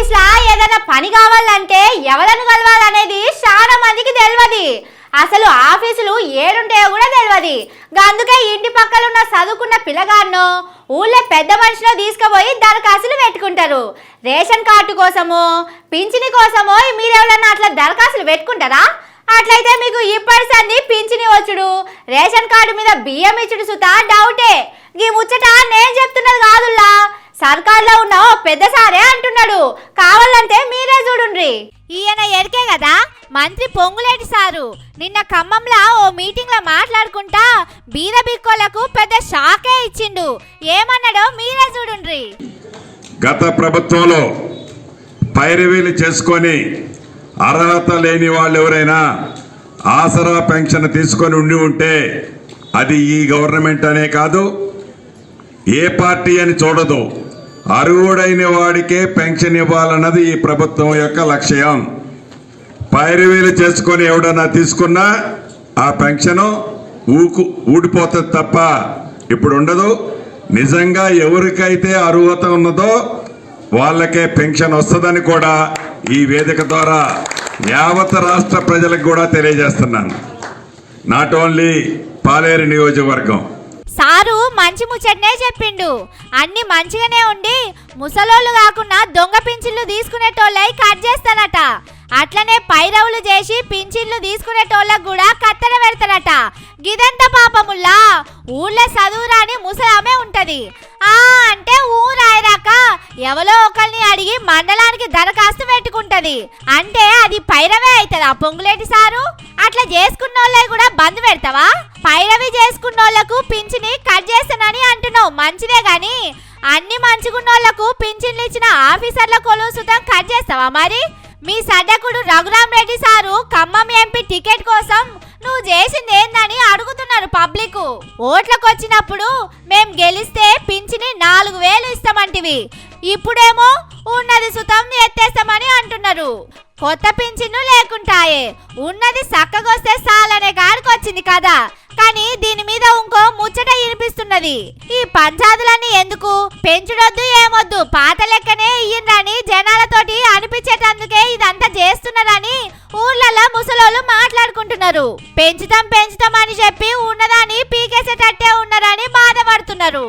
Office లా ఏదైనా పని కావాలంటే ఎవరిని కలవాలనేది చాలా మందికి తెలియదు అసలు ఆఫీసులు ఏడుంటాయో కూడా తెలియదు అందుకే ఇంటి పక్కల ఉన్న చదువుకున్న పిల్లగాన్నో ఊళ్ళో పెద్ద మనిషినో తీసుకుపోయి దరఖాస్తులు పెట్టుకుంటారు. రేషన్ కార్డు కోసమో పింఛని కోసమో మీరు ఎవరన్నా అట్లా దరఖాస్తులు పెట్టుకుంటారా? అట్లయితే మీకు ఇప్పటి సంది పింఛని వచ్చుడు. రేషన్ కార్డు మీద బియ్యం ఇచ్చుడు సుతా డౌటే. ఈ ముచ్చట నేను చెప్తున్నది కాదుల్లా. సర్కార్లో ఉన్న ఓ పెద్ద సారే అంటున్నాడు కావాలంటే మీరే చూడుండ్రి. ఈయన ఎరికే కదా? మంత్రి పొంగులేటి సారు. నిన్న ఖమ్మంలో ఓ మీటింగ్లో మాట్లాడుకుంటా బీద బిక్కోలకు పెద్ద షాకే ఇచ్చిండు. ఏమన్నాడో మీరే చూడుండ్రి. గత ప్రభుత్వంలో పైరవీలు చేసుకొని అర్హత లేని వాళ్ళు ఎవరైనా ఆసరా పెన్షన్ తీసుకొని ఉండి ఉంటే అది ఈ గవర్నమెంట్ అనే కాదు ఏ పార్టీ అని చూడదు. అర్హుడైన వాడికే పెన్షన్ ఇవ్వాలన్నది ఈ ప్రభుత్వం యొక్క లక్ష్యం. పైరవీలు చేసుకొని ఎవడన్నా తీసుకున్నా ఆ పెన్షన్ ఊకు ఊడిపోతుంది తప్ప ఇప్పుడు ఉండదు నిజంగా ఎవరికైతే అర్హత ఉన్నదో వాళ్ళకే పెన్షన్ వస్తుందని కూడా ఈ వేదిక ద్వారా యావత్ రాష్ట్ర ప్రజలకు కూడా తెలియజేస్తున్నాను. నాట్ ఓన్లీ పాలేరు నియోజకవర్గం. సారు మంచి ముచ్చటనే చెప్పిండు. అన్ని మంచిగానే ఉండి ముసలోళ్ళు కాకుండా దొంగ పింఛన్లు తీసుకునేటోళ్ళై కట్ చేస్తానట అట్లనే పైరవులు చేసి పింఛన్లు తీసుకునేటోళ్ళకు కూడా కత్తెర పెడతారట. గిదంత పాపముల్లా. ఊళ్ళో చదువురాని ముసలామే ఉంటది. ఆ అంటే ఊరాయరాక ఎవలో ఒకరిని అడిగి మండలానికి దరఖాస్తు పెట్టుకుంటది. అంటే అది పైరవే అవుతుందా పొంగులేటి సారు? అట్లా చేసుకున్న వాళ్ళే కూడా బంద్ పెడతావా? పైరవి చేసుకున్నోళ్ళకు పింఛని కట్ చేస్తానని అంటున్నావు. మంచిదే గాని అన్ని మంచుకున్నోళ్ళకు పింఛన్లు ఇచ్చిన ఆఫీసర్ల కొలువు సుతం కట్ చేస్తావా మరి? మీ సడ్డకుడు Raghuram Reddy sir Khammam MP ticket కోసం నువ్వు చేసింది ఏందని అడుగుతున్నారు పబ్లిక్. ఓట్లకు వచ్చినప్పుడు మేము గెలిస్తే పింఛని నాలుగు వేలు ఇస్తామంటివి. ఇప్పుడేమో ఉన్నది సుతం ఎత్తేస్తామని అంటున్నారు. కొత్త పింఛను లేకుంటాయే. ఉన్నది సక్కగొస్తే సాలనే గారికి వచ్చింది కదా. కానీ దీని మీద ఇంకో ముచ్చట వినిపిస్తున్నది. ఈ పంచాదులన్నీ ఎందుకు? పెంచుడొద్దు ఏమొద్దు. పాత లెక్కనే ఇయ్యండ్రని జనాలతోటి అనిపించేటందుకే ఇదంతా చేస్తున్నారని ఊర్లలో ముసలోళ్ళు మాట్లాడుకుంటున్నారు. పెంచుతాం పెంచుతాం అని చెప్పి ఉన్నదాన్ని పీకేసేటట్టే ఉన్నారని బాధపడుతున్నారు.